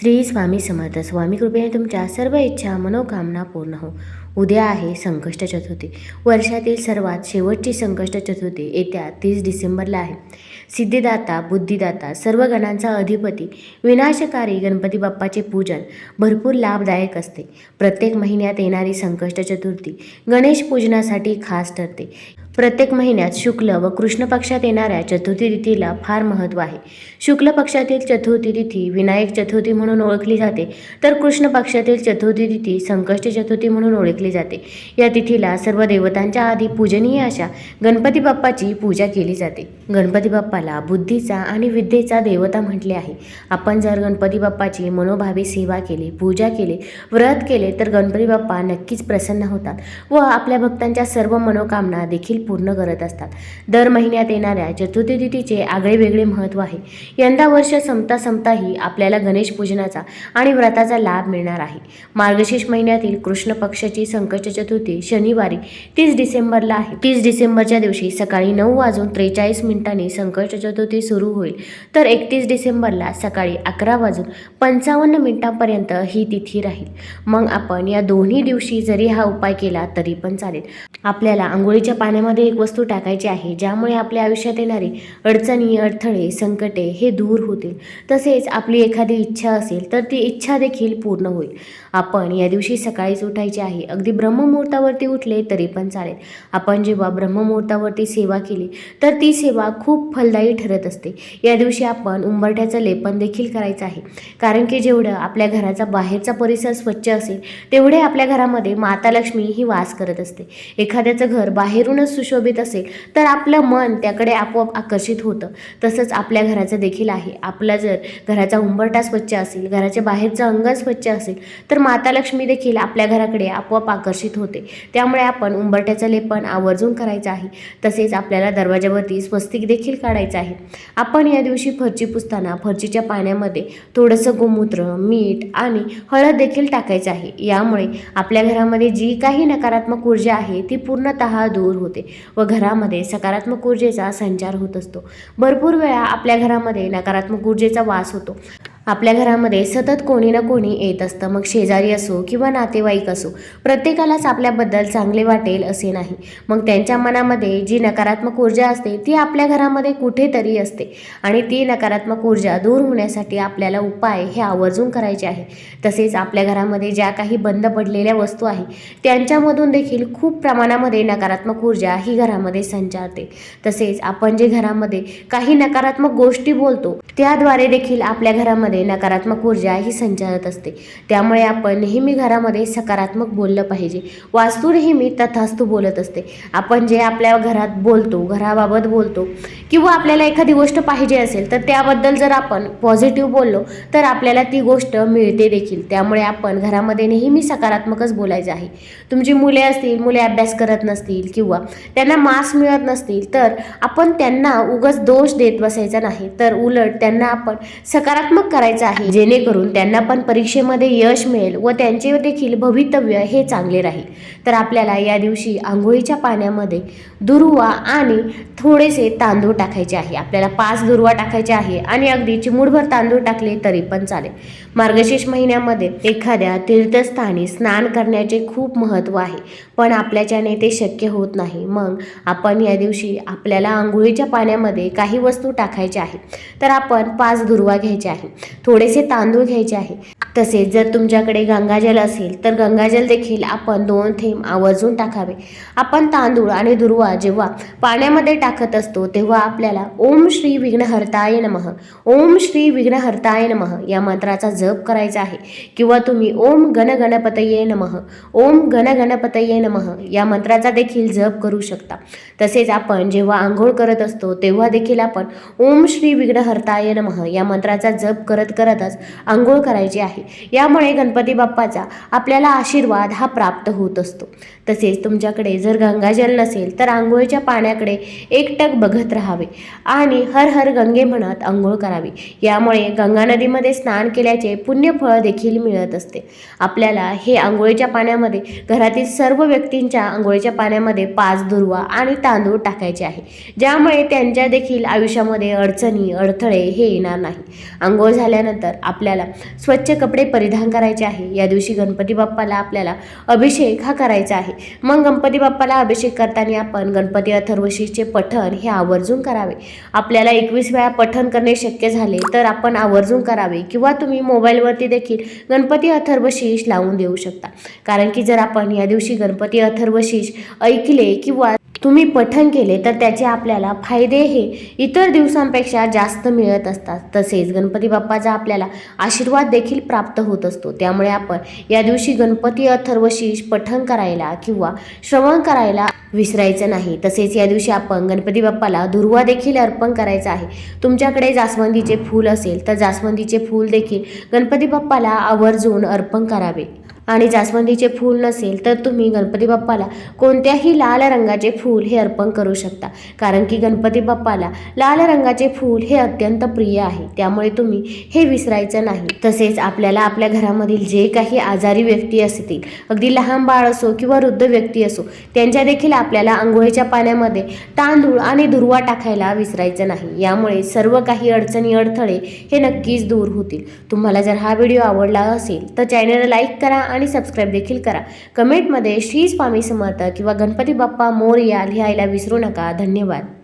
श्री स्वामी समर्थ. स्वामी कृपेने तुमच्या सर्व इच्छा मनोकामना पूर्ण हो. उद्या आहे संकष्ट चतुर्थी. वर्षातील सर्वात शेवटची संकष्ट चतुर्थी येत्या तीस डिसेंबरला आहे. सिद्धिदाता बुद्धिदाता सर्व गणांचा अधिपती विनाशकारी गणपती बाप्पाचे पूजन भरपूर लाभदायक असते. प्रत्येक महिन्यात येणारी संकष्ट चतुर्थी गणेश पूजनासाठी खास ठरते. प्रत्येक महिन्यात शुक्ल व कृष्ण पक्षात येणाऱ्या चतुर्थी तिथीला फार महत्त्व आहे. शुक्ल पक्षातील चतुर्थी तिथी विनायक चतुर्थी म्हणून ओळखली जाते तर कृष्ण पक्षातील चतुर्थी तिथी संकष्ट चतुर्थी म्हणून ओळखली जाते. या तिथीला सर्व देवतांच्या आधी पूजनीय अशा गणपती बाप्पाची पूजा केली जाते. गणपती बाप्पाला बुद्धीचा आणि विद्येचा देवता म्हटले आहे. आपण जर गणपती बाप्पाची मनोभावी सेवा केली पूजा केली व्रत केले तर गणपती बाप्पा नक्कीच प्रसन्न होतात व आपल्या भक्तांच्या सर्व मनोकामना देखील पूर्ण करत असतात. दर महिन्यात येणाऱ्या चतुर्थी तिथीचे आगळे वेगळे महत्त्व आहे. यंदा वर्ष संपता संपताही आपल्याला गणेश पूजनाचा आणि व्रताचा लाभ मिळणार आहे. मार्गशीर्ष महिन्यातील कृष्ण पक्षाची संकष्ट चतुर्थी शनिवारी तीस डिसेंबरला आहे. तीस डिसेंबरच्या दिवशी सकाळी नऊ वाजून त्रेचाळीस मिनिटांनी संकष्ट चतुर्थी सुरू होईल. तर एकतीस डिसेंबरला सकाळी अकरा वाजून पंचावन्न मिनिटांपर्यंत ही तिथी राहील. मग आपण या दोन्ही दिवशी जरी हा उपाय केला तरी पण चालेल. आपल्याला आंघोळीच्या पाण्यामध्ये एक वस्तू टाकायची आहे ज्यामुळे आपल्या आयुष्यात येणारे अडचणी अडथळे संकटे हे दूर होतील. तसेच आपली एखादी इच्छा असेल तर ती इच्छा देखील पूर्ण होईल. आपण या दिवशी सकाळीच उठायचे आहे. अगदी ब्रह्ममुहूर्तावरती उठले तरी पण चालेल. आपण जेव्हा ब्रह्ममुहूर्तावरती सेवा केली तर ती सेवा खूप फलदायी ठरत असते. या दिवशी आपण उंबरठ्याचं लेपन देखील करायचं आहे. कारण की जेवढं आपल्या घराचा बाहेरचा परिसर स्वच्छ असेल तेवढे आपल्या घरामध्ये माता लक्ष्मी ही वास करत असते. एखाद्याचं घर बाहेरूनच सुशोभित असेल तर आपलं मन त्याकडे आपोआप आकर्षित होतं. तसंच आपल्या घराचं देखील आहे. आपला जर घराचा उंबरटा स्वच्छ असेल घराच्या बाहेरचं अंगण स्वच्छ असेल तर माता लक्ष्मी देखील आपल्या घराकडे आपोआप आकर्षित होते. त्यामुळे आपण उंबरट्याचं लेपन आवर्जून करायचं आहे. तसेच आपल्याला दरवाजावरती स्वस्तिक देखील काढायचं आहे. आपण या दिवशी फरची पुसताना फरचीच्या पाण्यामध्ये थोडंसं गोमूत्र मीठ आणि हळद देखील टाकायचं आहे. यामुळे आपल्या घरामध्ये जी काही नकारात्मक ऊर्जा आहे ती पूर्णतः दूर होते. व घरामध्ये सकारात्मक ऊर्जेचा संचार होत असतो. भरपूर वेळा आपल्या घरामध्ये नकारात्मक ऊर्जेचा वास होतो. आपल्या घरामध्ये सतत कोणी ना कोणी येत असतं. मग शेजारी असो किंवा नातेवाईक असो प्रत्येकालाच आपल्याबद्दल चांगले वाटेल असे नाही. मग त्यांच्या मनामध्ये जी नकारात्मक ऊर्जा असते ती आपल्या घरामध्ये कुठेतरी असते. आणि ती नकारात्मक ऊर्जा दूर होण्यासाठी आपल्याला उपाय हे आवर्जून करायचे आहे. तसेच आपल्या घरामध्ये ज्या काही बंद पडलेल्या वस्तू आहे त्यांच्यामधून देखील खूप प्रमाणामध्ये नकारात्मक ऊर्जा ही घरामध्ये संचारते. तसेच आपण जे घरामध्ये काही नकारात्मक गोष्टी बोलतो त्याद्वारे देखील आपल्या घरामध्ये नकारात्मक ऊर्जा ही संचारत असते. त्यामुळे आपण नेहमी घरामध्ये सकारात्मक बोललं पाहिजे. वास्तू नेहमी तथास्तू बोलत असते. आपण जे आपल्या घरात बोलतो घराबाबत बोलतो किंवा आपल्याला एखादी गोष्ट पाहिजे असेल तर त्याबद्दल जर आपण पॉझिटिव्ह बोललो तर आपल्याला ती गोष्ट मिळते देखील. त्यामुळे आपण घरामध्ये नेहमी सकारात्मकच बोलायचं आहे. तुमची मुले असतील मुले अभ्यास करत नसतील किंवा त्यांना मार्क्स मिळत नसतील तर आपण त्यांना उगच दोष देत बसायचा नाही. तर उलट त्यांना आपण सकारात्मक करायचं आहे. जेणेकरून त्यांना पण परीक्षेमध्ये यश मिळेल व त्यांचे देखील भवितव्य हे चांगले राहील. तर आपल्याला या दिवशी आंघोळीच्या पाण्यामध्ये दुर्वा आणि थोडेसे तांदूळ टाकायचे आहे. आपल्याला पाच दुर्वा टाकायचे आहे आणि अगदी चिमूडभर तांदूळ टाकले तरी पण चालेल. मार्गशीर्ष महिन्यामध्ये एखाद्या तीर्थस्थानी स्नान करण्याचे खूप महत्त्व आहे. पण आपल्याच्याने ते शक्य होत नाही. मग आपण या दिवशी आपल्याला आंघोळीच्या पाण्यामध्ये काही वस्तू टाकायच्या आहे तर आपण पाच दुर्वा घ्यायचे आहे थोडेसे तांदूळ घ्यायचे आहे तसेच जर तुमच्याकडे गंगाजल असेल तर गंगाजल देखील आपण दोन थेंब आवर्जून टाकावे. आपण तांदूळ आणि दुर्वा जेव्हा पाण्यामध्ये टाकत असतो तेव्हा आपल्याला ओम श्री विघ्नहर्ताय नमः ओम श्री विघ्नहर्ताय नमः या मंत्राचा जप करायचा आहे. किंवा तुम्ही ओम गणगणपतये नमः ओम गणगणपतये नमः या मंत्राचा देखील जप करू शकता. तसेच आपण जेव्हा आंघोळ करत असतो तेव्हा देखील आपण ओम श्री विघ्नहर्ताय नमः या मंत्राचा जप करत करतच आंघोळ करायची आहे. यामुळे गणपती बाप्पाचा आपल्याला आशीर्वाद हा प्राप्त होत असतो. तसेच तुमच्याकडे जर गंगाजल नसेल तर आंघोळीच्या पाण्याकडे एकटक बघत राहावे आणि हर हर गंगे म्हणत आंघोळ करावी. यामुळे गंगा नदीमध्ये स्नान केल्याचे पुण्यफळ देखील मिळत असते. आपल्याला हे आंघोळीच्या पाण्यामध्ये घरातील सर्व व्यक्तींच्या आंघोळीच्या पाण्यामध्ये पाच दुर्वा आणि तांदूळ टाकायचे आहे. ज्यामुळे त्यांच्या देखील आयुष्यामध्ये अडचणी अडथळे हे येणार नाही. आंघोळ झाल्यानंतर आपल्याला स्वच्छ कपडे परिधान करायचे आहे. या दिवशी गणपती बाप्पाला आपल्याला अभिषेक हा करायचा आहे. मग गणपती बाप्पाला अभिषेक करताना आपण गणपती अथर्वशीचे पठण हे आवर्जून करावे. आपल्याला एकवीस वेळा पठण करणे शक्य झाले तर आपण आवर्जून करावे किंवा तुम्ही मोबाईलवरती देखील गणपती अथर्वशीष लावून देऊ शकता. कारण की जर आपण या दिवशी गणपती अथर्वशीष ऐकले किंवा तुम्ही पठण केले तर त्याचे आपल्याला फायदे हे इतर दिवसांपेक्षा जास्त मिळत असतात. तसेच गणपती बाप्पाचा आपल्याला आशीर्वाद देखील प्राप्त होत असतो. त्यामुळे आपण या दिवशी गणपती अथर्वशीष पठण करायला किंवा श्रवण करायला विसरायचं नाही. तसेच या दिवशी आपण गणपती बाप्पाला दुर्वा देखील अर्पण करायचा आहे. तुमच्याकडे जास्वंदीचे फूल असेल तर जास्वंदीचे फूल देखील गणपती बाप्पाला आवर्जून अर्पण करावे. आणि जास्वंदीचे फूल नसेल तर तुम्ही गणपती बाप्पाला कोणत्याही लाल रंगाचे फूल हे अर्पण करू शकता. कारण की गणपती बाप्पाला लाल रंगाचे फूल हे अत्यंत प्रिय आहे. त्यामुळे तुम्ही हे विसरायचं नाही. तसेच आपल्याला आपल्या घरामधील जे काही आजारी व्यक्ती असतील अगदी लहान बाळ असो किंवा वृद्ध व्यक्ती असो त्यांच्या देखील आपल्याला आंघोळीच्या पाण्यामध्ये तांदूळ आणि दुर्वा टाकायला विसरायचं नाही. यामुळे सर्व काही अडचणी अडथळे हे नक्कीच दूर होतील. तुम्हाला जर हा व्हिडिओ आवडला असेल तर चॅनल लाईक करा आणि सबस्क्राईब देखील करा. कमेंटमध्ये श्री स्वामी समर्थ किंवा गणपती बाप्पा मोरया लिहायला विसरू नका. धन्यवाद.